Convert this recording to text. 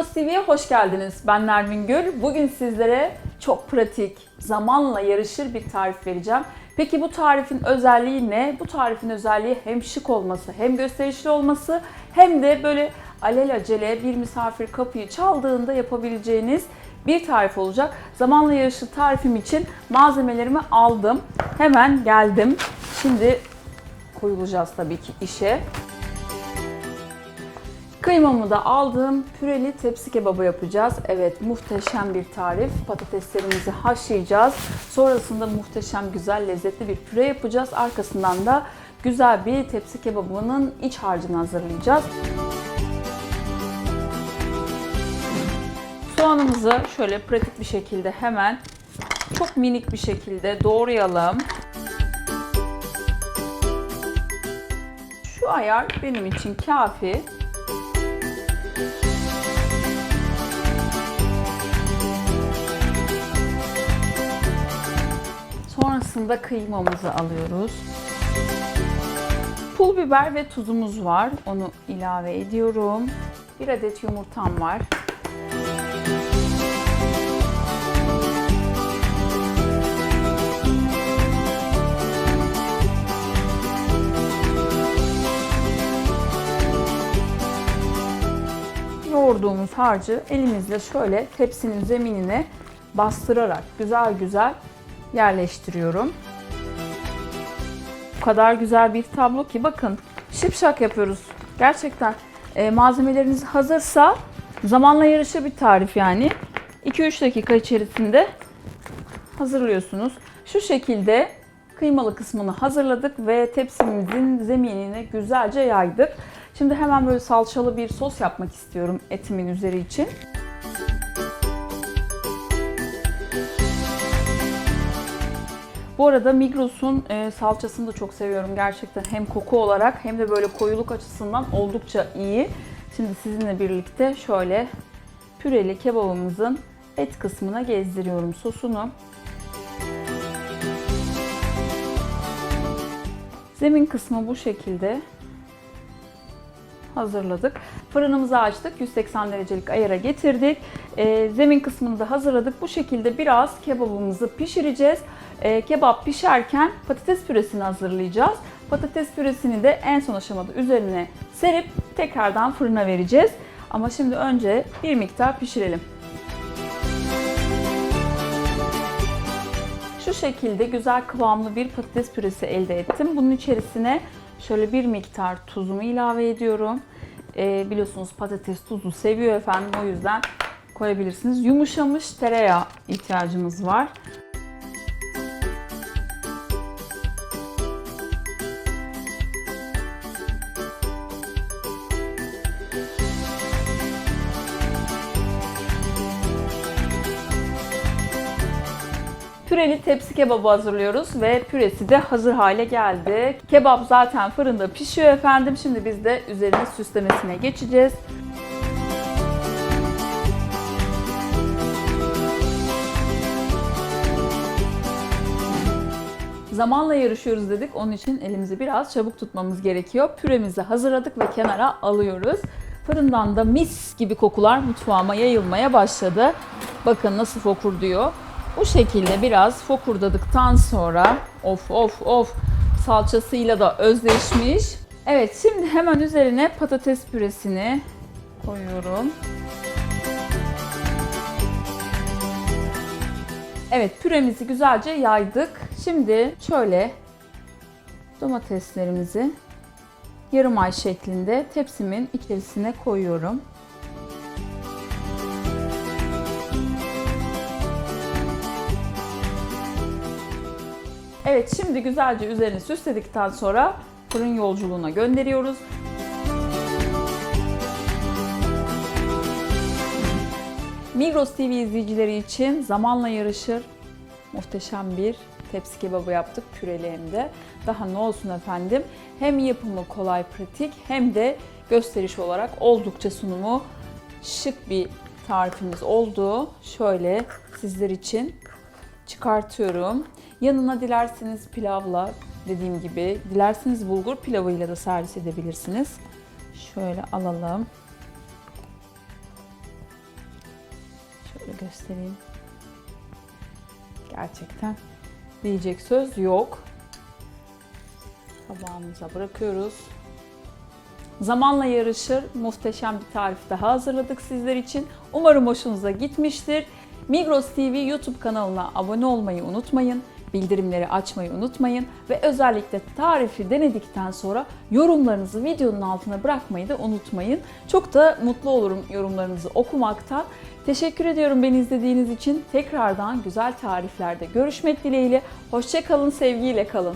Migros TV'ye hoş geldiniz. Ben Nermin Gül. Bugün sizlere çok pratik, zamanla yarışır bir tarif vereceğim. Peki bu tarifin özelliği ne? Bu tarifin özelliği hem şık olması, hem gösterişli olması, hem de böyle alelacele bir misafir kapıyı çaldığında yapabileceğiniz bir tarif olacak. Zamanla yarışır tarifim için malzemelerimi aldım. Hemen geldim. Şimdi koyulacağız tabii ki işe. Kıymamı da aldım. Püreli tepsi kebabı yapacağız. Evet muhteşem bir tarif. Patateslerimizi haşlayacağız. Sonrasında muhteşem güzel lezzetli bir püre yapacağız. Arkasından da güzel bir tepsi kebabının iç harcını hazırlayacağız. Soğanımızı şöyle pratik bir şekilde hemen çok minik bir şekilde doğrayalım. Şu ayar benim için kafi. Sonrasında kıymamızı alıyoruz. Pul biber ve tuzumuz var. Onu ilave ediyorum. Bir adet yumurtam var. yoğurduğumuz harcı elimizle şöyle tepsinin zeminine bastırarak güzel güzel yerleştiriyorum. Bu kadar güzel bir tablo ki bakın şipşak yapıyoruz. Gerçekten e, malzemeleriniz hazırsa zamanla yarışır bir tarif yani. 2-3 dakika içerisinde hazırlıyorsunuz. Şu şekilde kıymalı kısmını hazırladık ve tepsimizin zeminine güzelce yaydık. Şimdi hemen böyle salçalı bir sos yapmak istiyorum etimin üzeri için. Bu arada Migros'un e, salçasını da çok seviyorum gerçekten. Hem koku olarak hem de böyle koyuluk açısından oldukça iyi. Şimdi sizinle birlikte şöyle püreli kebabımızın et kısmına gezdiriyorum sosunu. Zemin kısmı bu şekilde hazırladık. Fırınımızı açtık. 180 derecelik ayara getirdik. Ee, zemin kısmını da hazırladık. Bu şekilde biraz kebabımızı pişireceğiz. Ee, kebap pişerken patates püresini hazırlayacağız. Patates püresini de en son aşamada üzerine serip tekrardan fırına vereceğiz. Ama şimdi önce bir miktar pişirelim. Şu şekilde güzel kıvamlı bir patates püresi elde ettim. Bunun içerisine şöyle bir miktar tuzumu ilave ediyorum. Ee, biliyorsunuz patates tuzu seviyor efendim o yüzden koyabilirsiniz. Yumuşamış tereyağı ihtiyacımız var. Püreli tepsi kebabı hazırlıyoruz ve püresi de hazır hale geldi. Kebap zaten fırında pişiyor efendim. Şimdi biz de üzerine süslemesine geçeceğiz. Zamanla yarışıyoruz dedik. Onun için elimizi biraz çabuk tutmamız gerekiyor. Püremizi hazırladık ve kenara alıyoruz. Fırından da mis gibi kokular mutfağıma yayılmaya başladı. Bakın nasıl fokur diyor. Bu şekilde biraz fokurdadıktan sonra of of of salçasıyla da özleşmiş. Evet şimdi hemen üzerine patates püresini koyuyorum. Evet püremizi güzelce yaydık. Şimdi şöyle domateslerimizi yarım ay şeklinde tepsimin içerisine koyuyorum. Evet şimdi güzelce üzerini süsledikten sonra fırın yolculuğuna gönderiyoruz. Migros TV izleyicileri için zamanla yarışır muhteşem bir tepsi kebabı yaptık püreli hem de. Daha ne olsun efendim hem yapımı kolay pratik hem de gösteriş olarak oldukça sunumu şık bir tarifimiz oldu. Şöyle sizler için çıkartıyorum. Yanına dilerseniz pilavla dediğim gibi dilerseniz bulgur pilavıyla da servis edebilirsiniz. Şöyle alalım. göstereyim. Gerçekten diyecek söz yok. Tabağımıza bırakıyoruz. Zamanla yarışır muhteşem bir tarif daha hazırladık sizler için. Umarım hoşunuza gitmiştir. Migros TV YouTube kanalına abone olmayı unutmayın. Bildirimleri açmayı unutmayın ve özellikle tarifi denedikten sonra yorumlarınızı videonun altına bırakmayı da unutmayın. Çok da mutlu olurum yorumlarınızı okumaktan. Teşekkür ediyorum beni izlediğiniz için. Tekrardan güzel tariflerde görüşmek dileğiyle. Hoşçakalın, sevgiyle kalın.